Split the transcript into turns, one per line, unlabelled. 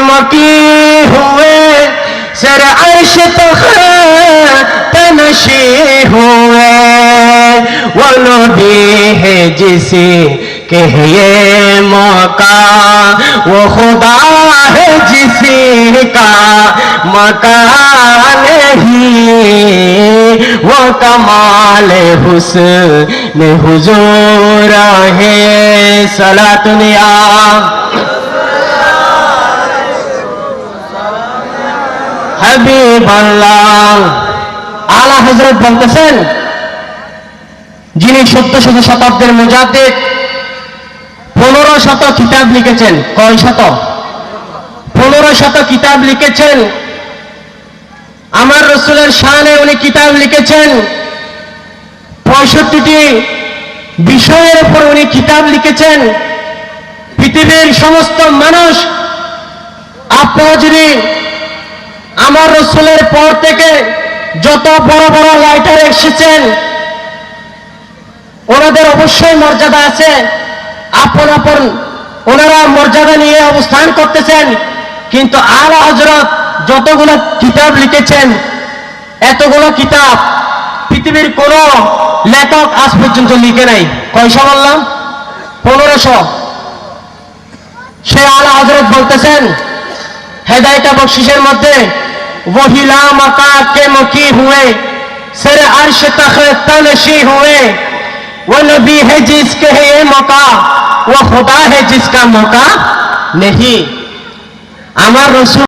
مکی ہوئے سر عرش تخت نشی ہوئے وہ نبی ہے جسے کہ یہ موقع وہ خدا ہے جسے کا مکان ہی وہ کمال حسن حضور ہے سلا دنیا আলা হজরত বলতেছেন, যিনি সত্য শত শতাব্দের মুজাদ্দিদ, পনেরো শত কিতাব লিখেছেন। কয় শত? পনেরো শত কিতাব লিখেছেন। আমার রসুলের শানে উনি কিতাব লিখেছেন। পঁয়ষট্টিটি বিষয়ের উপর উনি কিতাব লিখেছেন। পৃথিবীর সমস্ত মানুষ আপনারা যদি রসুলের পর থেকে যত বড় বড় লাইটার এসেছেন, ওনাদের অবশ্যই মর্যাদা আছে। আপন আপন ওনারা মর্যাদা নিয়ে অবস্থান করতেছেন, কিন্তু আলা হজরত যতগুলো কিতাব লিখেছেন, এতগুলো কিতাব পৃথিবীর কোন লেখক আজ পর্যন্ত লিখে নাই। কয়শো বললাম? পনেরোশো। সে আলা হজরত বলতেছেন, হেদায়তা বকশিসের মধ্যে وہی مکا کے مکی ہوئے، سر عرش تخت تنشی ہوئے۔ وہ نبی ہے جس کے ہے یہ موقع، وہ خدا ہے جس کا موقع نہیں۔ امر رسول